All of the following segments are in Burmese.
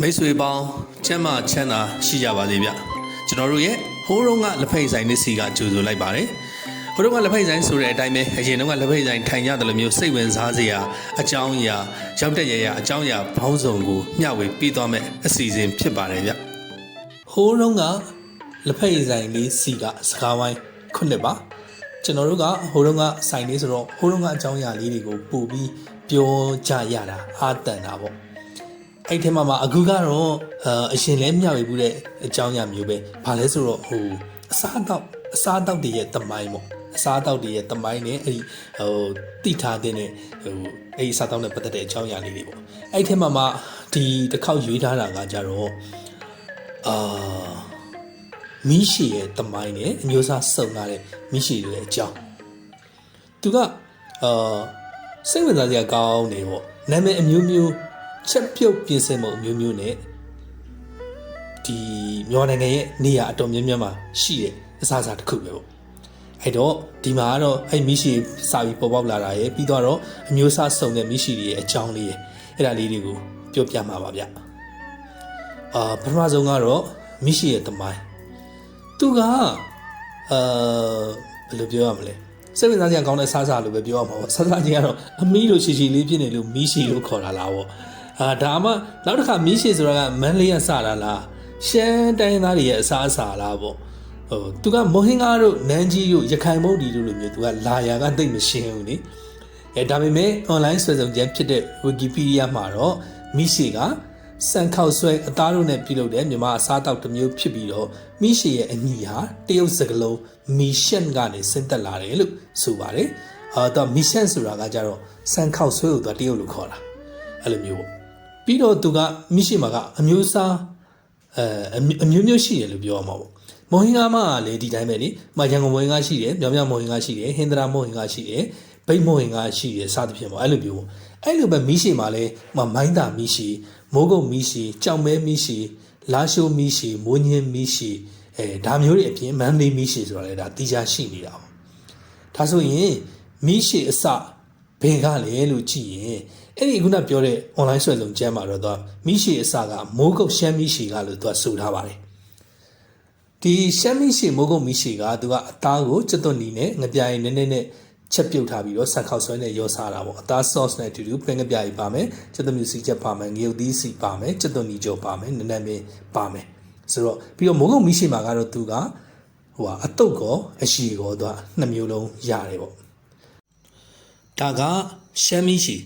မိတ်ဆွေပေါင်းချမ်းသာချမ်းသာရှိကြပါစေဗျကျွန်တော်တို့ရဲ့ဟိုးတုန်းကလက်ဖိတ်ဆိုင်နစ်စီကကြိုဆိုလိုက်ပါတယ်ဟိုတုန်းကလက်ဖိတ်ဆိုင်ဆိုတဲ့အတိုင်းပဲအရင်တုန်းကလက်ဖိတ်ဆိုင်ထိုင်ရတယ်လို့မျိုးစိတ်ဝင်စားစရာအကြောင်းအရာရောက်တဲ့ရရအကြောင်းအရာဘောင်းစုံကိုမျှဝေပြီးသွားမယ်အစီအစဉ်ဖြစ်ပါတယ်ဗျဟိုးတုန်းကလက်ဖိတ်ဆိုင်လေးစီကစကားဝိုင်းခုနှစ်ပါကျွန်တော်တို့ကဟိုတုန်းကဆိုင်လေးဆိုတော့ဟိုတုန်းကအကြောင်းအရာလေးတွေကိုပို့ပြီးပြောကြရတာအားတန်တာပေါ့ အဲ့ထဲမှာမှအခုကတော့အာအရှင်လဲမျှဝေမှုတဲ့အကြောင်းအရာမျိုးပဲဘာလဲဆိုတော့ဟိုအစားအသောက်အစားအသောက်တွေရဲ့တမိုင်းပေါ့အစားအသောက်တွေရဲ့တမိုင်းနဲ့အဲ့ဒီဟိုတိထားတဲ့နဲ့ဟိုအဲ့ဒီအစားအသောက်နဲ့ပတ်သက်တဲ့အကြောင်းအရာလေးတွေပေါ့အဲ့ထဲမှာမှဒီတစ်ခေါက်ရွေးထားတာကကြတော့အာမီးရှည်ရဲ့တမိုင်းနဲ့အမျိုးအစားစုံလာတဲ့မီးရှည်တွေရဲ့အကြောင်းသူကအာစိတ်ဝင်စားစရာကောင်းနေပေါ့နာမည်အမျိုးမျိုး ချက်ပြုတ်ပြင်ဆင်မှုအမျိုးမျိုးနဲ့ဒီမြန်မာနိုင်ငံရဲ့နေရာအတော်များများမှာရှိတဲ့အစားအစာတစ်ခုပဲပေါ့အဲ့တော့ဒီမှာကတော့အဲ့မီးရှိစာပြီးပေါ်ပေါက်လာတာရယ်ပြီးတော့အမျိုးအစားစုံတဲ့မီးရှိတွေရဲ့အကြောင်းလေးရယ်အဲ့ဒါလေးတွေကိုပြောပြမှာပါဗျအာပထမဆုံးကတော့မီးရှိရဲ့တမိုင်းသူကအာဘယ်လိုပြောရမလဲစိတ်ဝင်စားစရာကောင်းတဲ့စားစာလို့ပဲပြောရမှာပေါ့စားစာချင်းကတော့အမီးလိုရှည်ရှည်လေးဖြစ်နေလို့မီးရှိလို့ခေါ်တာလားပေါ့ အာဒါမှနောက်တစ်ခါမီးရှည်ဆိုတာကမန်းလေးရစတာလားရှမ်းတိုင်းသားတွေရဲ့အစားအစာလားပေါ့ဟိုသူကမိုဟင်္ဂါတို့နန်းကြီးတို့ရခိုင်မုတ်ဒီတို့လိုမျိုးသူကလာယာကတိတ်မရှင်းဘူးနိအဲဒါပေမဲ့ online ဆွဲဆောင်ခြင်းဖြစ်တဲ့ Wikipedia မှာတော့မီးရှည်ကစံခောက်ဆွဲအသားတို့နဲ့ပြုလုပ်တဲ့မြန်မာအစားအသောက်တစ်မျိုးဖြစ်ပြီးတော့မီးရှည်ရဲ့အညီဟာတရုတ်စကားလုံးမီရှန်ကနေဆင်းသက်လာတယ်လို့ဆိုပါတယ်အာတော့မီရှန်ဆိုတာကကြတော့စံခောက်ဆွဲကိုသူကတရုတ်လို့ခေါ်တာအဲ့လိုမျိုးပေါ့ ပြီးတော့သူကမိရှိမှာကအမျိုးအစားအဲအမျိုးမျိုးရှိတယ်လို့ပြောရမှာပေါ့မော်ဟင်္ဂါမှာလည်းဒီတိုင်းပဲလေမရန်ကုန်မော်ဟင်္ဂါရှိတယ်မြောင်မြောင်မော်ဟင်္ဂါရှိတယ်ဟင်္ဒရာမော်ဟင်္ဂါရှိတယ်ဗိတ်မော်ဟင်္ဂါရှိတယ်စသဖြင့်ပေါ့အဲ့လိုမျိုးပေါ့အဲ့လိုပဲမိရှိမှာလည်းမမိုင်းတာမိရှိမိုးကုတ်မိရှိကြောင်မဲမိရှိလာရှိုးမိရှိမိုးညင်းမိရှိအဲဒါမျိုးတွေအပြင်မန်းလေးမိရှိဆိုတာလည်းဒါတီးခြားရှိနေတာပေါ့ဒါဆိုရင်မိရှိအစဘယ်ကလဲလို့ကြည့်ရင် အဲ့ဒီခုနပြောတဲ့ online ဆွဲဆောင်ကျမ်းမှာတော့သူကမိရှိအစကမိုးကုတ်ရှမ်းမိရှိကလို့သူကဆိုထားပါတယ်ဒီရှမ်းမိရှိမိုးကုတ်မိရှိကသူကအသားကိုကျွတ်သွန်နီနဲ့ငပြိုင်နည်းနည်းနဲ့ချက်ပြုတ်ထားပြီးတော့ဆက်ခောက်ဆွဲနဲ့ရောစားတာပေါ့အသား sauce နဲ့အတူတူပင်ငပြိုင်ပါမယ်ကျွတ်သွန်မြူစီချက်ပါမယ်ငရုတ်သီးစီပါမယ်ကျွတ်သွန်နီကြောပါမယ်နည်းနည်းမင်းပါမယ်ဆိုတော့ပြီးတော့မိုးကုတ်မိရှိမှာကတော့သူကဟိုဟာအတုတ်ကောအရှိကောသူကနှစ်မျိုးလုံးရတယ်ပေါ့ဒါကရှမ်းမိရှိ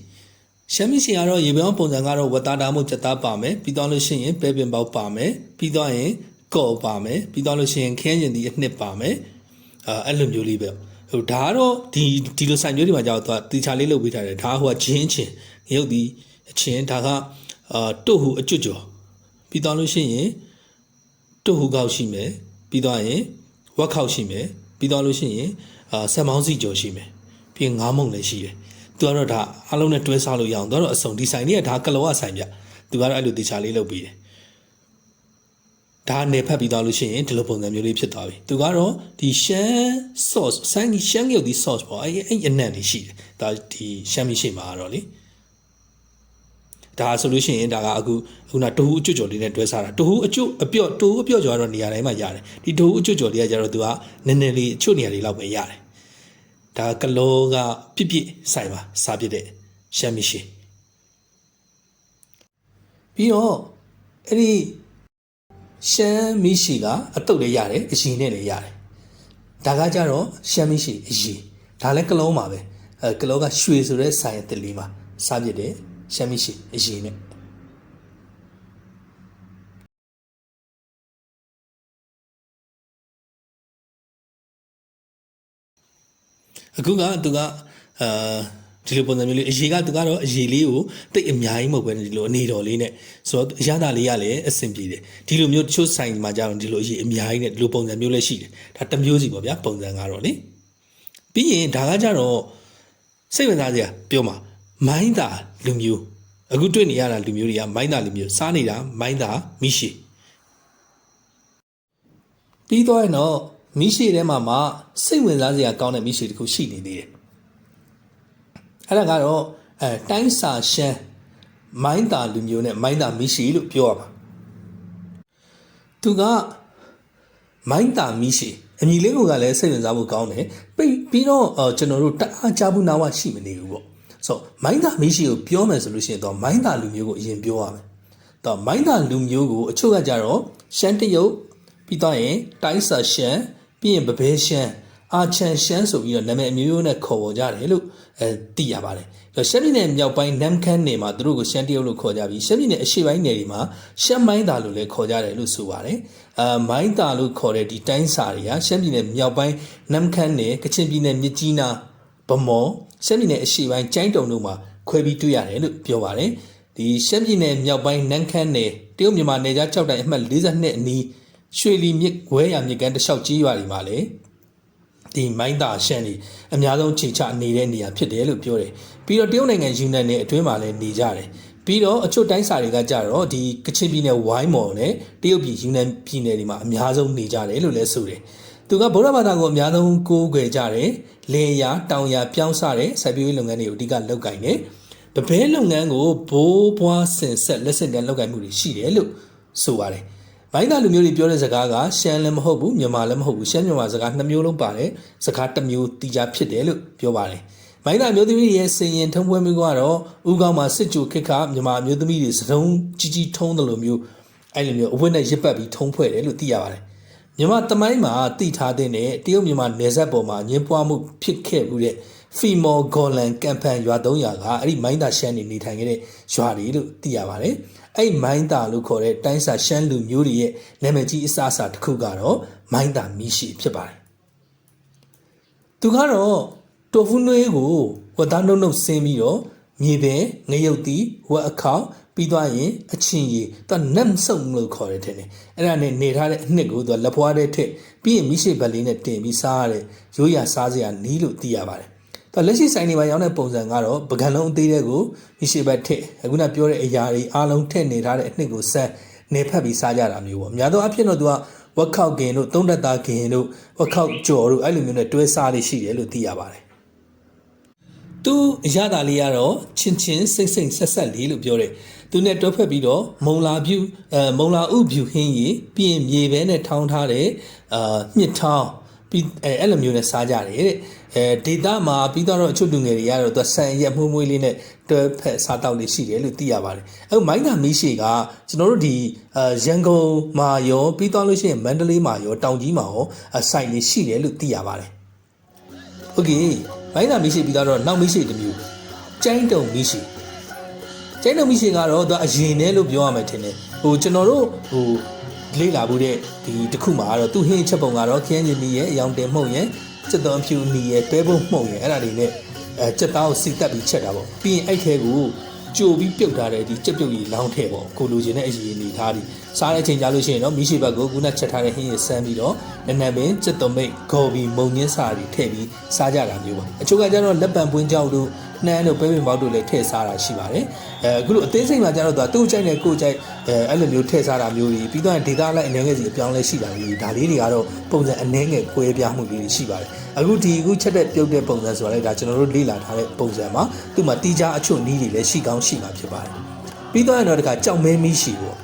ရှမ်းမီစီကတော့ရေပြောင်းပုံစံကတော့ဝတ်သားတာမှုချက်သားပါမယ်ပြီးတော့လို့ရှိရင်ပဲပင်ပေါက်ပါမယ်ပြီးတော့ရင်ကော့ပါမယ်ပြီးတော့လို့ရှိရင်ခင်းရင်ဒီအနှစ်ပါမယ်အဲအဲ့လိုမျိုးလေးပဲဟိုဒါကတော့ဒီဒီလိုဆိုင်မျိုးတွေမှာကြောက်တော့တီချာလေးလုပ်ပေးထားတယ်ဒါကဟိုကဂျင်းချင်းရုပ်ဒီအချင်းဒါကအာတုတ်ဟူအကျွတ်ကျော်ပြီးတော့လို့ရှိရင်တုတ်ဟူကောက်ရှိမယ်ပြီးတော့ရင်ဝက်ခောက်ရှိမယ်ပြီးတော့လို့ရှိရင်အာဆက်မောင်းစီကျော်ရှိမယ်ပြီးရင်ငါးမုံလည်းရှိတယ် သူကတော့ဒါအားလုံးနဲ့တွဲစားလို့ရအောင်သူကတော့အစုံဒီဆိုင်လေးကဒါကလောကဆိုင်ပြသူကတော့အဲ့လိုတေချာလေးလုပ်ပြီးတယ်ဒါနေဖက်ပြီးသွားလို့ရှိရင်ဒီလိုပုံစံမျိုးလေးဖြစ်သွားပြီသူကတော့ဒီရှမ်း sauce ဆန်းကြီးရှမ်းရုပ်ဒီ sauce ပေါ့အဲ့အဲ့အနံ့လေးရှိတယ်ဒါဒီရှမ်းမရှိမှာကတော့လေဒါဆိုလို့ရှိရင်ဒါကအခုခုနတဟူအကျွတ်ကျော်လေးနဲ့တွဲစားတာတဟူအကျွတ်အပြော့တဟူအပြော့ကျော်ကတော့နေရာတိုင်းမှာရတယ်ဒီတဟူအကျွတ်ကျော်လေးကကျတော့သူကနည်းနည်းလေးအကျွတ်နေရာလေးလောက်ပဲရတယ် ဒါကလောကပြစ်ပြစ်ဆိုင်ပါစားပြစ်တဲ့ရှမ်းမရှိပြီးတော့အဲ့ဒီရှမ်းမရှိကအတုတ်လည်းရတယ်အရင်နဲ့လည်းရတယ်ဒါကကြတော့ရှမ်းမရှိအရင်ဒါလည်းကလောမှာပဲအဲကလောကရွှေဆိုတဲ့ဆိုင်အစ်စ်လေးမှာစားပြစ်တဲ့ရှမ်းမရှိအရင်နဲ့ အခုကသူကအာဒီလိုပုံစံမျိုးလေးအရေကသူကတော့အရေလေးကိုတိတ်အများကြီးမဟုတ်ပဲဒီလိုအနေတော်လေးနဲ့ဆိုတော့အရသာလေးကလည်းအဆင်ပြေတယ်ဒီလိုမျိုးတချို့ဆိုင်မှာကြတော့ဒီလိုအရေအများကြီးနဲ့ဒီလိုပုံစံမျိုးလည်းရှိတယ်ဒါတစ်မျိုးစီပေါ့ဗျာပုံစံကတော့လေပြီးရင်ဒါကကြတော့စိတ်ဝင်စားစရာပြောမှာမိုင်းတာလူမျိုးအခုတွေ့နေရတာလူမျိုးတွေကမိုင်းတာလူမျိုးစားနေတာမိုင်းတာမိရှိပြီးတော့ရင်တော့ မိရှိထဲမှာမှစိတ်ဝင်စားစရာကောင်းတဲ့မိရှိတစ်ခုရှိနေသေးတယ်အဲ့ဒါကတော့အဲတိုင်းစာရှမ်းမိုင်းတာလူမျိုးနဲ့မိုင်းတာမီရှီလို့ပြောရမှာသူကမိုင်းတာမီရှီအမည်လေးကလည်းစိတ်ဝင်စားဖို့ကောင်းတယ်ပြီးပြီးတော့အော်ကျွန်တော်တို့တအားကြဘူးနာဝရှိမနေဘူးပေါ့ဆိုတော့မိုင်းတာမီရှီကိုပြောမယ်ဆိုလို့ရှိရင်တော့မိုင်းတာလူမျိုးကိုအရင်ပြောရမယ်တော့မိုင်းတာလူမျိုးကိုအချို့ကကြတော့ရှမ်းတရုတ်ပြီးတော့ရင်တိုင်းဆာရှမ်း ပြီးရင်ပပဲရှမ်းအာချန်ရှမ်းဆိုပြီးတော့နာမည်အမျိုးမျိုးနဲ့ခေါ်ပေါ်ကြတယ်လို့အဲသိရပါတယ်။ဒါရှမ်းပြည်နယ်မြောက်ပိုင်းနမ်ခမ်းနယ်မှာသူတို့ကိုရှမ်းတရုတ်လို့ခေါ်ကြပြီးရှမ်းပြည်နယ်အရှေ့ပိုင်းနယ်တွေမှာရှမ်းမိုင်းတာလို့လည်းခေါ်ကြတယ်လို့ဆိုပါတယ်။အာမိုင်းတာလို့ခေါ်တဲ့ဒီတိုင်းစာတွေကရှမ်းပြည်နယ်မြောက်ပိုင်းနမ်ခမ်းနယ်ကချင်ပြည်နယ်မြစ်ကြီးနားဗမော်ရှမ်းပြည်နယ်အရှေ့ပိုင်းကျိုင်းတုံတို့မှာခွဲပြီးတွေ့ရတယ်လို့ပြောပါတယ်။ဒီရှမ်းပြည်နယ်မြောက်ပိုင်းနမ်ခမ်းနယ်တရုတ်မြန်မာနယ်ကြား6တိုင်အမှတ်42အနီး ရွှေလီမြစ်ဝဲရမြစ်ကမ်းတစ်လျှောက်ကြီးရွာတွေမှာလည်းဒီမိုင်းတာရှန်တွေအများဆုံးခြေချနေတဲ့နေရာဖြစ်တယ်လို့ပြောတယ်ပြီးတော့တရုတ်နိုင်ငံယူနန်နဲ့အတွင်းမှာလည်းနေကြတယ်ပြီးတော့အချို့တိုင်းစာတွေကကြတော့ဒီကချင်ပြည်နယ်ဝိုင်းမော်နဲ့တရုတ်ပြည်ယူနန်ပြည်နယ်တွေမှာအများဆုံးနေကြတယ်လို့လည်းဆိုတယ်သူကဗုဒ္ဓဘာသာကိုအများဆုံးကိုးကွယ်ကြတယ်လင်ယာတောင်ယာပြောင်းစတဲ့စိုက်ပျိုးရေးလုပ်ငန်းတွေကိုအဓိကလုပ်ကိုင်တယ်ပပဲလုပ်ငန်းကိုဘိုးဘွားဆင်ဆက်လက်ဆင့်ကမ်းလုပ်ကိုင်မှုတွေရှိတယ်လို့ဆိုပါတယ် ဘိုင်းသားလူမျိုးတွေပြောတဲ့စကားကရှမ်းလည်းမဟုတ်ဘူးမြန်မာလည်းမဟုတ်ဘူးရှမ်းမြန်မာစကားနှစ်မျိုးလုံးပါတယ်စကားတစ်မျိုးတီးကြဖြစ်တယ်လို့ပြောပါတယ်ဘိုင်းသားမျိုးသမီးရဲ့စင်ရင်ထုံးပွဲမျိုးကတော့ဥကောင်းမှာစစ်ကြိုခစ်ခမြန်မာမျိုးသမီးတွေစတုံးကြီးကြီးထုံးတယ်လို့မျိုးအဲ့လိုမျိုးအဝတ်နဲ့ရစ်ပတ်ပြီးထုံးဖွဲ့တယ်လို့သိရပါတယ်မြန်မာတမိုင်းမှာတည်ထားတဲ့နဲ့တရုတ်မြန်မာနယ်စပ်ပေါ်မှာညှင်းပွားမှုဖြစ်ခဲ့မှုတဲ့ဖီမော်ဂေါ်လန်ကမ်ပန်ရွာ300ကအဲ့ဒီမိုင်းတာရှမ်းနေနေထိုင်ခဲ့တဲ့ရွာတွေလို့သိရပါတယ်။ အဲ့မိုင်းတာလို့ခေါ်တဲ့တိုင်းစာရှမ်းလူမျိုးတွေရဲ့နာမည်ကြီးအစားအစာတစ်ခုကတော့မိုင်းတာမီးရှိဖြစ်ပါတယ်။သူကတော့တိုဖူနွေးကိုဝတ်သားနှုတ်နှုတ်ဆင်းပြီးတော့မြေပင်ငရုတ်တီဝက်အခေါက်ပြီးသွားရင်အချင်းကြီးသူကနမ်ဆုပ်လို့ခေါ်တယ်ထင်တယ်အဲ့ဒါနဲ့နေထားတဲ့အနှစ်ကိုသူကလက်ဖွားတဲ့ထက်ပြီးရင်မိရှိဘက်လေးနဲ့တင်ပြီးစားရတဲ့ရိုးရစားစရာနီးလို့သိရပါတယ် သူလက်ရှိဆိုင်တွေမှာရောင်းတဲ့ပုံစံကတော့ပကံလုံးအသေးတဲ့ကိုမိရှိဘက်ထက်အခုနပြောတဲ့အရာတွေအားလုံးထည့်နေထားတဲ့အနှစ်ကိုဆက်နေဖက်ပြီးစားကြတာမျိုးပေါ့အများသောအားဖြင့်တော့သူကဝက်ခောက်ကင်တို့သုံးတက်သားကင်တို့ဝက်ခောက်ကြော်တို့အဲ့လိုမျိုးနဲ့တွဲစားလေးရှိတယ်လို့သိရပါတယ်သူအရသာလေးကတော့ချင်းချင်းစိတ်စိတ်ဆက်ဆက်လေးလို့ပြောတယ်သူနဲ့တွဲဖက်ပြီးတော့မုံလာဖြူအဲမုံလာဥဖြူဟင်းရီပြီးရင်မြေပဲနဲ့ထောင်းထားတဲ့အာမြစ်ထောင်း ပြီးအဲအဲ့လိုမျိုးနဲ့စားကြတယ်တဲ့အဲဒေတာမှာပြီးတော့အချွတ်လူငယ်တွေကတော့သူဆန်ရက်မှုမွေးလေးနဲ့တွဲဖက်စားတောက်လေးရှိတယ်လို့သိရပါတယ်အဲမိုင်းနာမီးရှိကကျွန်တော်တို့ဒီအဲရန်ကုန်မှာရောပြီးတော့လို့ရှိရင်မန္တလေးမှာရောတောင်ကြီးမှာရောဆိုင်လေးရှိတယ်လို့သိရပါတယ်โอเคမိုင်းနာမီးရှိပြီးတော့နောက်မီးရှိတစ်မျိုးကျိုင်းတုံမီးရှိကျိုင်းတုံမီးရှိကတော့သူအရင်နဲ့လို့ပြောရမယ်ထင်တယ်ဟိုကျွန်တော်တို့ဟို လေ့လာမှုတဲ့ဒီတစ်ခုမှာကတော့သူဟင်းချက်ပုံကတော့ခရမ်းကျင်နီရဲ့အယောင်တင်မှုန့်ရဲ့စက်သွန်ဖြူနီရဲ့တွဲပုံမှုန့်ရဲ့အဲ့ဒါတွေနဲ့အဲစက်သားကိုစီတက်ပြီးချက်တာပေါ့ပြီးရင်အဲ့ထဲကိုကြိုပြီးပြုတ်ထားတဲ့ဒီကြက်ပြုတ်ကြီးလောင်းထဲပေါ့ကိုလိုချင်တဲ့အရေးနေထားပြီးစားတဲ့အချိန်ကြာလို့ရှိရင်တော့မိရှိဘက်ကိုခုနချက်ထားတဲ့ဟင်းရဆန်းပြီးတော့နည်းနည်းပင်စက်သွန်မိတ်ဂေါ်ဘီမုံညင်းစာတွေထည့်ပြီးစားကြတာမျိုးပါအချို့ကကျတော့လက်ပံပွင့်ကြောက်တို့ နှမ်းတို့ပဲပင်ပေါက်တို့လည်းထည့်စားတာရှိပါတယ်အဲအခုလိုအသေးစိတ်မှာကျတော့သူကသူ့ကြိုက်နဲ့ကိုယ်ကြိုက်အဲအဲ့လိုမျိုးထည့်စားတာမျိုးတွေပြီးတော့ဒေတာလိုက်အနေငယ်စီအပြောင်းလဲရှိတာမျိုးဒါလေးတွေကတော့ပုံစံအနေငယ်ကွဲပြားမှုလေးတွေရှိပါတယ်အခုဒီအခုချက်တဲ့ပြုတ်တဲ့ပုံစံဆိုတာလည်းဒါကျွန်တော်တို့လေ့လာထားတဲ့ပုံစံမှာသူ့မှာတီးခြားအချို့နီးတွေလည်းရှိကောင်းရှိမှာဖြစ်ပါတယ်ပြီးတော့တော့တခါကြောင်မဲမီးရှိပေါ့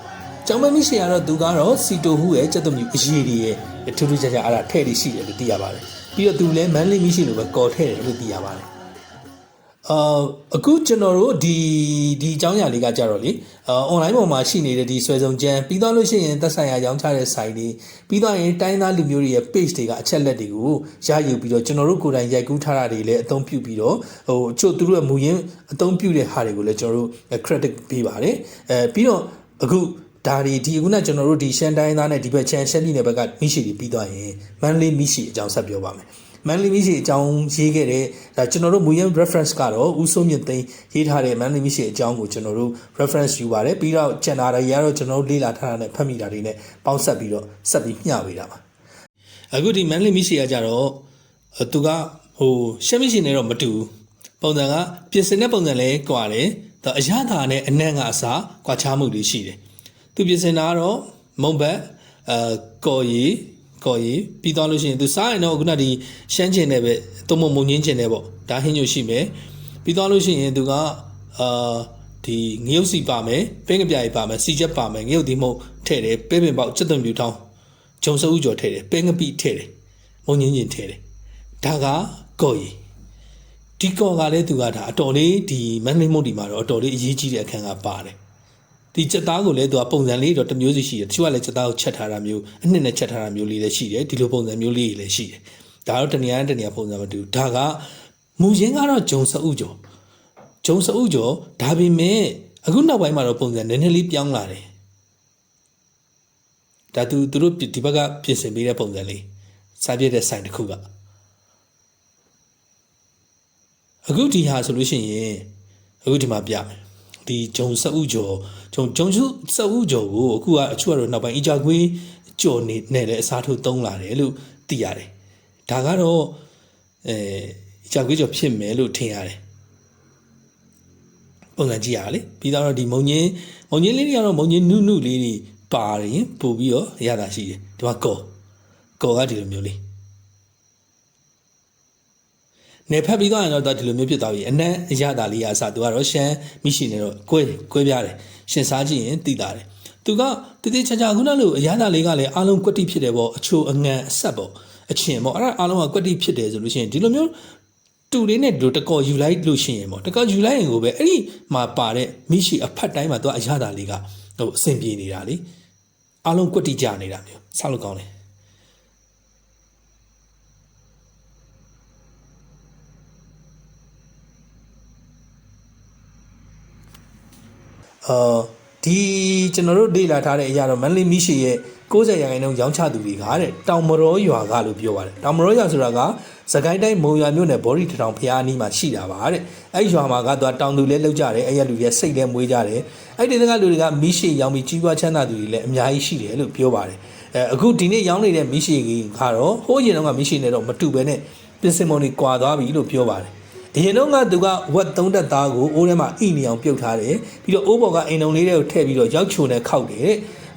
ကျောင်းမမီရှိရတော့သူကတော့စီတိုဟူရဲ့စက်သွမျိုးအရေးတွေရဲ့ထူးထူးခြားခြားအဲ့ဒါထဲ့လေးရှိတယ်လို့သိရပါတယ်ပြီးတော့သူလည်းမန်လေးမီရှိလို့ပဲကော်ထဲ့တယ်လို့သိရပါတယ် အာအခုကျွန်တော်တို့ဒီဒီအကြောင်းအရာလေးကကြတော့လေအာ online ပေါ်မှာရှိနေတဲ့ဒီဆွဲဆောင်ကြမ်းပြီးတော့လို့ရှိရင်သက်ဆိုင်ရာရောင်းချတဲ့ site တွေပြီးတော့ရင်တိုင်းသားလူမျိုးတွေရဲ့ page တွေကအချက်လက်တွေကိုရယူပြီးတော့ကျွန်တော်တို့ကိုယ်တိုင်ရိုက်ကူးထားတာတွေလည်းအသုံးပြုပြီးတော့ဟိုအချို့သူတို့ရဲ့မူရင်းအသုံးပြုတဲ့ဟာတွေကိုလည်းကျွန်တော်တို့ credit ပေးပါတယ်အဲပြီးတော့အခုဒါဒီဒီခုနကျွန်တော်တို့ဒီရှန်တိုင်းသားနဲ့ဒီဘက်ချန်ရှန်ပြည်နယ်ဘက်ကမိရှိတွေပြီးသွားရင်မန်လေးမိရှိအကြောင်းဆက်ပြောပါမယ် မန်လီမီရှိအကြောင်းရေးခဲ့တဲ့ဒါကျွန်တော်တို့မူရင်း reference ကတော့ဦးစိုးမြင့်သိန်းရေးထားတဲ့မန်လီမီရှိအကြောင်းကိုကျွန်တော်တို့ reference ယူပါတယ်ပြီးတော့ကျန်တာတွေကတော့ကျွန်တော်တို့လေ့လာထားတာနဲ့ဖတ်မိတာတွေနဲ့ပေါင်းဆက်ပြီးတော့ဆက်ပြီးမျှဝေတာပါအခုဒီမန်လီမီရှိကကြတော့သူကဟိုရှက်မီရှိနေတော့မတူဘူးပုံစံကပြင်ဆင်တဲ့ပုံစံလည်းကွာတယ်ဒါအရသာနဲ့အနံ့ကအစားကွာခြားမှုတွေရှိတယ်သူပြင်ဆင်တာကတော့မုံဘက်အဲကော်ရီ ကော်ရီပြီးသွားလို့ရှိရင်သူစားရင်တော့ခုနဒီရှမ်းကျင်နဲ့ပဲတုံမမုံငင်းကျင်နဲ့ပေါ့ဒါဟင်းညိုရှိမယ်ပြီးသွားလို့ရှိရင်သူကအာဒီငရုတ်စီပါမယ်ပင်းကပြားကြီးပါမယ်စီချက်ပါမယ်ငရုတ်ဒီမဟုတ်ထည့်တယ်ပဲပင်ပေါက်စက်သွန်ပြူထောင်းဂျုံစဦးကျော်ထည့်တယ်ပင်းကပိထည့်တယ်မုံညင်းညင်းထည့်တယ်ဒါကကော်ရီဒီကော်ကလည်းသူကဒါအတော်လေးဒီမန္တလေးမုတ်ဒီမှာတော့အတော်လေးအရေးကြီးတဲ့အခန်းကပါတယ် ဒီချက်သားကိုလည်းသူကပုံစံလေးတော့တစ်မျိုးစီရှိတယ်တချို့ကလည်းချက်သားကိုချက်ထားတာမျိုးအနှစ်နဲ့ချက်ထားတာမျိုးလေးလည်းရှိတယ်ဒီလိုပုံစံမျိုးလေးတွေလည်းရှိတယ်ဒါတော့တနေရာနဲ့တနေရာပုံစံမတူဘူးဒါကမူရင်းကတော့ဂျုံစဦးကျော်ဂျုံစအုပ်ကျော်ဒါပေမဲ့အခုနောက်ပိုင်းမှာတော့ပုံစံနည်းနည်းလေးပြောင်းလာတယ်ဒါသူသူတို့ဒီဘက်ကပြင်ဆင်ပေးတဲ့ပုံစံလေးစားပြတဲ့ဆိုင်တစ်ခုကအခုဒီဟာဆိုလို့ရှိရင်အခုဒီမှာပြမယ် ဒီဂျုံစအုပ်ကျော်ဂျုံဂျုံစုစအုပ်ကျော်ကိုအခုကအချို့ကတော့နောက်ပိုင်းအကြကွေးကျော်နေနဲ့လည်းအစားထိုးသုံးလာတယ်လို့သိရတယ်ဒါကတော့အဲအကြကွေးကျော်ဖြစ်မယ်လို့ထင်ရတယ်ပုံစံကြည့်ရလေပြီးတော့ဒီမုံညင်းမုံညင်းလေးတွေကတော့မုံညင်းနုနုလေးတွေပါရင်ပို့ပြီးတော့ရတာရှိတယ်ဒီမှာကော်ကော်ကဒီလိုမျိုးလေး နေဖက်ပြီးတော့ရင်တော့ဒီလိုမျိုးဖြစ်သွားပြီအနက်အရတာလေးရအစားသူကတော့ရှမ်းမိရှိနေတော့ကွဲကွဲပြားတယ်ရှင်စားကြည့်ရင်သိတာတယ်သူကတတိချာချာခုနလိုအရတာလေးကလည်းအားလုံးကွက်တိဖြစ်တယ်ပေါ့အချိုအငံအဆက်ပေါ့အချင်းပေါ့အဲ့ဒါအားလုံးကကွက်တိဖြစ်တယ်ဆိုလို့ရှိရင်ဒီလိုမျိုးတူလေးနဲ့ဒီလိုတကောယူလိုက်လို့ရှိရင်ပေါ့တကောယူလိုက်ရင်ကိုပဲအဲ့ဒီမှာပါတဲ့မိရှိအဖက်တိုင်းမှာသူကအရတာလေးကဟိုအဆင်ပြေနေတာလေအားလုံးကွက်တိကြနေတာမျိုးဆောက်လို့ကောင်းတယ် အာဒီကျွန်တော်တို့လေ့လာထားတဲ့အရာတော့မန္တလေးမိရှိရဲ့60ရာခိုင်နှုန်းရောင်းချသူတွေကတဲ့တောင်မရောရွာကလို့ပြောပါတယ်တောင်မရောရွာဆိုတာကစကိုင်းတိုင်းမုံရွာမြို့နယ်ဘော်ရီထောင်ဖျားအနီးမှာရှိတာပါတဲ့အဲ့ဒီရွာမှာကတော့တောင်သူလည်းလောက်ကြတယ်အဲ့ရလူတွေစိတ်လည်းမွေးကြတယ်အဲ့ဒီတကလူတွေကမိရှိရောင်းပြီးကြီးပွားချမ်းသာသူတွေလည်းအများကြီးရှိတယ်လို့ပြောပါတယ်အဲအခုဒီနေ့ရောင်းနေတဲ့မိရှိကြီးကတော့ဟိုးရင်တော့ကမိရှိနေတော့မတူပဲနဲ့ပြင်စင်မုံတွေကွာသွားပြီလို့ပြောပါတယ် အရင်တော့ကသူကဝက်သုံးတက်သားကိုအိုးထဲမှာအိနေအောင်ပြုတ်ထားတယ်ပြီးတော့အိုးပေါ်ကအင်တုံလေးတွေကိုထည့်ပြီးတော့ရောက်ချုံနဲ့ခောက်တယ်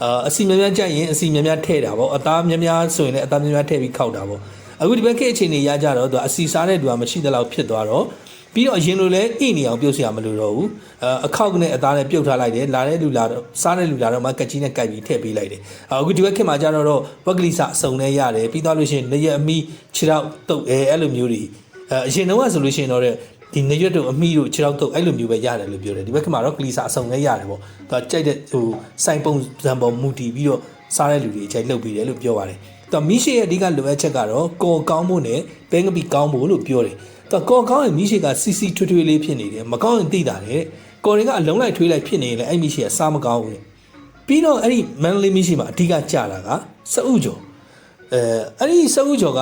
အာအစီများများကြိုက်ရင်အစီများများထည့်တာပေါ့အသားများများဆိုရင်လည်းအသားများများထည့်ပြီးခောက်တာပေါ့အခုဒီဘက်ခေတ်အချိန်ကြီးရကြတော့သူကအစီစားတဲ့သူကမရှိသလောက်ဖြစ်သွားတော့ပြီးတော့အရင်လိုလဲအိနေအောင်ပြုတ်စရာမလိုတော့ဘူးအခောက်နဲ့အသားနဲ့ပြုတ်ထားလိုက်တယ်လာတဲ့လူလာတော့စားတဲ့လူလာတော့မှကက်ကြီးနဲ့ကိုက်ပြီးထည့်ပေးလိုက်တယ်အခုဒီဘက်ခေတ်မှာကြတော့ဝက်ကလီစာအစုံနဲ့ရတယ်ပြီးသွားလို့ရှိရင်လျက်အမီခြေထောက်တုပ်အဲအဲ့လိုမျိုးတွေ အဲအရင်တော့ဆိုလို့ရှိရင်တော့တဲ့ဒီနေရွက်တို့အမိတို့ခြေထောက်တုပ်အဲ့လိုမျိုးပဲရတယ်လို့ပြောတယ်ဒီဘက်ကမှာတော့ကလီစာအစုံလည်းရတယ်ပေါ့သူကကြိုက်တဲ့ဟိုစိုင်ပုံစံပေါ်မူတည်ပြီးတော့စားတဲ့လူတွေအချိန်လှုပ်ပြီးတယ်လို့ပြောပါတယ်သူကမိရှိရဲ့အဓိကလိုအပ်ချက်ကတော့ကော်ကောင်းဖို့နဲ့ဘဲငပီကောင်းဖို့လို့ပြောတယ်သူကကော်ကောင်းရင်မိရှိကစီစီထွေးထွေးလေးဖြစ်နေတယ်မကောင်းရင်သိတာတဲ့ကော်တွေကအလုံးလိုက်ထွေးလိုက်ဖြစ်နေရင်လည်းအဲ့မိရှိကစားမကောင်းဘူးတဲ့ပြီးတော့အဲ့ဒီမန်လေးမိရှိမှာအဓိကကြတာကစအုပ်ကျော်အဲအဲ့ဒီစအုပ်ကျော်က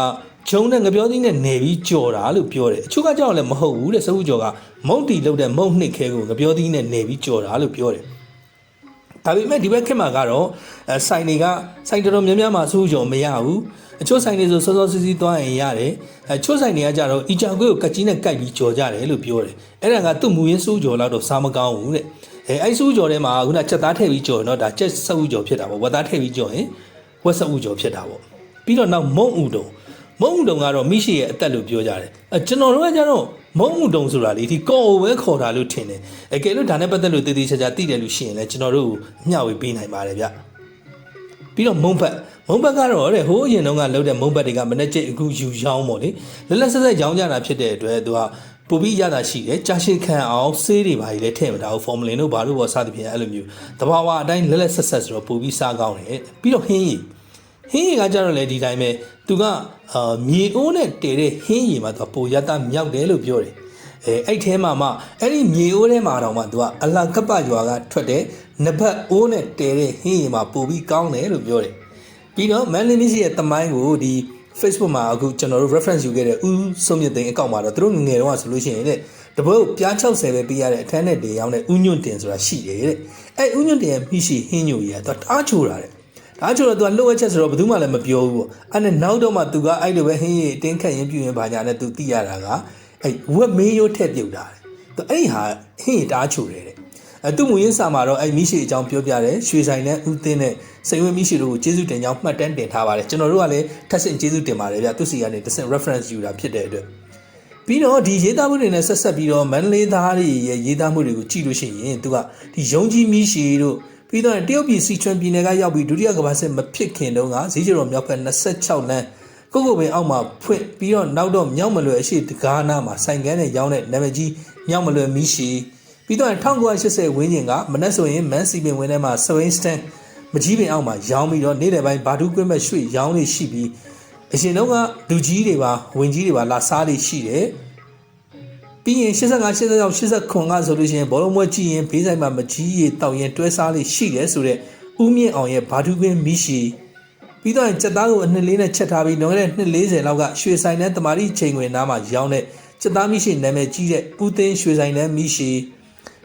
ဂျုံနဲ့ငပြောသီးနဲ့နေပြီးကြော်တာလို့ပြောတယ်အချို့ကကြောက်လည်းမဟုတ်ဘူးတဲ့စအုပ်ကျော်ကမုံတီလောက်တဲ့မုံနှစ်ခဲကိုငပြောသီးနဲ့နေပြီးကြော်တာလို့ပြောတယ်ဒါပေမဲ့ဒီဘက်ခေတ်မှာကတော့အဲဆိုင်တွေကဆိုင်တော်တော်များများမှာစအုပ်ကျော်မရဘူးအချို့ဆိုင်တွေဆိုစောစောစီးစီးသွားရင်ရတယ်အဲချို့ဆိုင်တွေကကြတော့အီချာကွေးကိုကတ်ကြီးနဲ့ကိုက်ပြီးကြော်ကြတယ်လို့ပြောတယ်အဲ့ဒါကသူ့မူရင်းစအုပ်ကျော်လောက်တော့စားမကောင်းဘူးတဲ့အဲအဲ့စအုပ်ကျော်ထဲမှာခုနချက်သားထည့်ပြီးကြော်ရင်တော့ဒါချက်စအုပ်ကျော်ဖြစ်တာပေါ့ဝက်သားထည့်ပြီးကြော်ရင်ဝက်စအုပ်ကျော်ဖြစ်တာပေါ့ပြီးတော့နောက်မုံဥတုံ မုံဥတုံကတော့မိရှိရဲ့အသက်လို့ပြောကြတယ်အဲကျွန်တော်တို့ကကျတော့မုံဥတုံဆိုတာလေဒီကော်ဝဲခေါ်တာလို့ထင်တယ်အကယ်လို့ဒါနဲ့ပတ်သက်လို့တည်တည်ချာချာသိတယ်လို့ရှိရင်လည်းကျွန်တော်တို့မျှဝေပေးနိုင်ပါတယ်ဗျပြီးတော့မုံဘက်မုံဘက်ကတော့တဲ့ဟိုးအရင်တုန်းကလုပ်တဲ့မုံဘက်တွေကမနေ့ကျအခုယူရောင်းပေါ့လေလက်လက်ဆက်ဆက်ရောင်းကြတာဖြစ်တဲ့အတွက်သူကပူပြီးရတာရှိတယ်ကြာရှည်ခံအောင်ဆေးတွေပါကြီးလည်းထည့်မထားဘူးဖော်မလင်တို့ဘာလို့ပေါ့စသဖြင့်အဲ့လိုမျိုးတဘာဝအတိုင်းလက်လက်ဆက်ဆက်ဆိုတော့ပူပြီးစားကောင်းတယ်ပြီးတော့ဟင်းရည် ဟင်းရီကကြတော့လေဒီတိုင်းပဲသူကအာမြေအိုးနဲ့တည်တဲ့ဟင်းရီမှာသူကပိုရတမြောက်တယ်လို့ပြောတယ်အဲအဲ့ထဲမှာမှအဲ့ဒီမြေအိုးထဲမှာတော့မှသူကအလံကပ္ပရွာကထွက်တဲ့နဘတ်အိုးနဲ့တည်တဲ့ဟင်းရီမှာပိုပြီးကောင်းတယ်လို့ပြောတယ်ပြီးတော့မန်လင်းမရှိရဲ့တမိုင်းကိုဒီ Facebook မှာအခုကျွန်တော်တို့ reference ယူခဲ့တဲ့ဦးဆုံးမြင့်သိန်းအကောင့်မှာတော့သူတို့ငငယ်တုန်းကဆိုလို့ရှိရင်တဲ့တပုတ်ပြား60ပဲပေးရတဲ့အထက်နဲ့တေရောင်းတဲ့ဥညွန့်တင်ဆိုတာရှိတယ်တဲ့အဲဥညွန့်တင်ရဲ့မိရှိဟင်းညိုကြီးကသူတအားချိုတာတဲ့ ဒါကြောင့်သူကလှုပ်ဝက်ချက်ဆိုတော့ဘယ်သူမှလည်းမပြောဘူးပေါ့အဲ့နဲ့နောက်တော့မှသူကအဲ့လိုပဲဟင်းရည်တင်းခတ်ရင်ပြူရင်ဘာညာနဲ့သူသိရတာကအဲ့ဝက်မေးရိုးထက်ပြုတ်တာသူအဲ့ဒီဟာဟင်းရည်တားချိုတယ်တဲ့အဲ့သူ့မူရင်းစာမှာတော့အဲ့မိရှိအကြောင်းပြောပြတယ်ရွှေဆိုင်နဲ့ဦးသင်းနဲ့စိန်ဝင်းမိရှိတို့ကိုကျေးဇူးတင်ကြောင်းမှတ်တမ်းတင်ထားပါတယ်ကျွန်တော်တို့ကလည်းထပ်ဆင့်ကျေးဇူးတင်ပါတယ်ဗျသူစီကနေတစ်ဆင့် reference ယူတာဖြစ်တဲ့အတွက်ပြီးတော့ဒီရေးသားမှုတွေနဲ့ဆက်ဆက်ပြီးတော့မန္တလေးသားတွေရဲ့ရေးသားမှုတွေကိုကြည့်လို့ရှိရင်သူကဒီယုံကြည်မိရှိတို့ ပြီးတော့တရုတ်ပြည်စီချွန်ပြည်နယ်ကရောက်ပြီးဒုတိယကမ္ဘာစစ်မဖြစ်ခင်တုန်းကဈေးကျော်မြောက်ဘက်26လမ်းကိုကိုပင်အောက်မှာဖွင့်ပြီးတော့နောက်တော့မြောက်မလွယ်အရှိတကားနာမှာဆိုင်ကန်းနဲ့ရောင်းတဲ့နာမည်ကြီးမြောက်မလွယ်မိရှိပြီးတော့1980ဝန်းကျင်ကမနက်ဆိုရင်မန်စီပင်ဝင်းထဲမှာစဝင်းစတန်မကြီးပင်အောက်မှာရောင်းပြီးတော့နေ့လယ်ပိုင်းဘာဒူးကွင်းမဲ့ရွှေ့ရောင်းနေရှိပြီးအရှင်တော့ကလူကြီးတွေပါဝင်ကြီးတွေပါလာစားနေရှိတယ် ပြီးရင်85 86 89ကဆိုလို့ရှိရင်ဘောလုံးပွဲကြည့်ရင်ဘေးဆိုင်မှာမကြီးရီတောက်ရင်တွဲစားလေးရှိတယ်ဆိုတော့ဦးမြင့်အောင်ရဲ့ဘာဒူးကွင်းမိရှိပြီးတော့စက်သားကိုအနှစ်လေးနဲ့ချက်ထားပြီးလွန်ခဲ့တဲ့နှစ်40လောက်ကရွှေဆိုင်နဲ့တမာတိချိန်ဝင်နားမှာရောင်းတဲ့စက်သားမိရှိနာမည်ကြီးတဲ့ဦးသိန်းရွှေဆိုင်နဲ့မိရှိ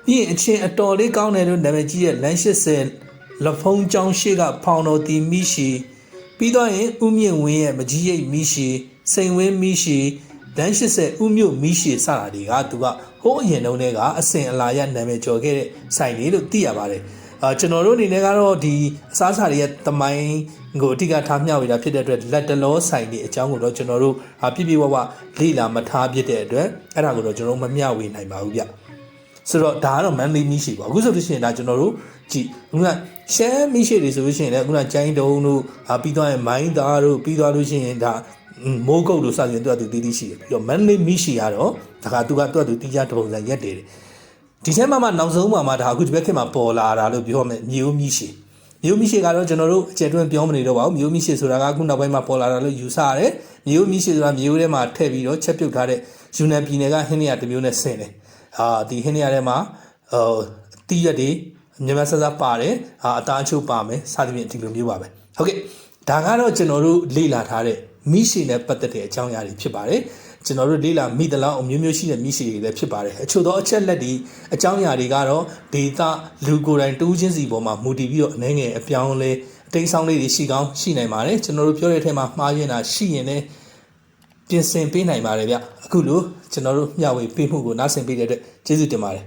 ပြီးရင်အချင်းအတော်လေးကောင်းတယ်လို့နာမည်ကြီးတဲ့လမ်း80လက်ဖုံးကျောင်းရှိကဖောင်တော်တီမိရှိပြီးတော့ရင်ဦးမြင့်ဝင်းရဲ့မကြီးရိပ်မိရှိစိန်ဝင်းမိရှိ ဒန်း80ဥမြို့မီးရှည်စတာတွေကသူကဟိုးအရင်တုန်းကအစင်အလာရနာမည်ကျော်ခဲ့တဲ့ဆိုင်လေးလို့သိရပါတယ်။အာကျွန်တော်တို့အနေနဲ့ကတော့ဒီအစားအစာတွေရဲ့တမိုင်းကိုအဓိကထားမျှဝေတာဖြစ်တဲ့အတွက်လက်တလောဆိုင်တွေအကြောင်းကိုတော့ကျွန်တော်တို့အာပြပြဝဝလေ့လာမထားဖြစ်တဲ့အတွက်အဲ့ဒါကိုတော့ကျွန်တော်တို့မမျှဝေနိုင်ပါဘူးဗျ။ဆိုတော့ဒါကတော့မန်လေးမီးရှည်ပေါ့အခုဆိုလို့ရှိရင်ဒါကျွန်တော်တို့ကြည့်ခုနရှမ်းမီးရှည်တွေဆိုလို့ရှိရင်လည်းခုနကျိုင်းတုံးတို့အာပြီးသွားရင်မိုင်းသားတို့ပြီးသွားလို့ရှိရင်ဒါ မိုးကုတ်လို့စသဖြင့်သူကသူတီးတီးရှိတယ်ပြီးတော့မန်လေးမီးရှည်ကတော့ဒါကသူကသူကသူတီးကြတုံးစံရက်တယ်ဒီထဲမှာမှနောက်ဆုံးမှာမှဒါအခုဒီဘက်ခေတ်မှာပေါ်လာတာလို့ပြောမယ်မြေဦးမီးရှည်မြေဦးမီးရှည်ကတော့ကျွန်တော်တို့အကျယ်တွင်းပြောမနေတော့ပါဘူးမြေဦးမီးရှည်ဆိုတာကအခုနောက်ပိုင်းမှာပေါ်လာတာလို့ယူဆရတယ်မြေဦးမီးရှည်ဆိုတာမြေဦးထဲမှာထည့်ပြီးတော့ချက်ပြုတ်ထားတဲ့ယူနန်ပြည်နယ်ကဟင်းနေရတစ်မျိုးနဲ့ဆင်တယ်အာဒီဟင်းနေရထဲမှာဟိုတီးရက်တွေမြန်မာဆက်ဆက်ပါတယ်အာအသားအချို့ပါမယ်စသဖြင့်ဒီလိုမျိုးပါပဲဟုတ်ကဲ့ဒါကတော့ကျွန်တော်တို့လေ့လာထားတဲ့ မိရှည်နဲ့ပတ်သက်တဲ့အကြောင်းအရာတွေဖြစ်ပါတယ်ကျွန်တော်တို့လေ့လာမိသလောက်အမျိုးမျိုးရှိတဲ့မိရှည်တွေလည်းဖြစ်ပါတယ်အချို့သောအချက်လက်တွေအကြောင်းအရာတွေကတော့ဒေတာလူကိုယ်တိုင်တူးချင်းစီပေါ်မှာမူတည်ပြီးတော့အနေငယ်အပြောင်းလဲအတိတ်ဆောင်လေးတွေရှိကောင်းရှိနိုင်ပါတယ်ကျွန်တော်တို့ပြောတဲ့အထက်မှာမှားရင်တာရှိရင်လည်းပြင်ဆင်ပေးနိုင်ပါတယ်ဗျအခုလိုကျွန်တော်တို့မျှဝေပေးမှုကိုနားဆင်ပေးတဲ့အတွက်ကျေးဇူးတင်ပါတယ်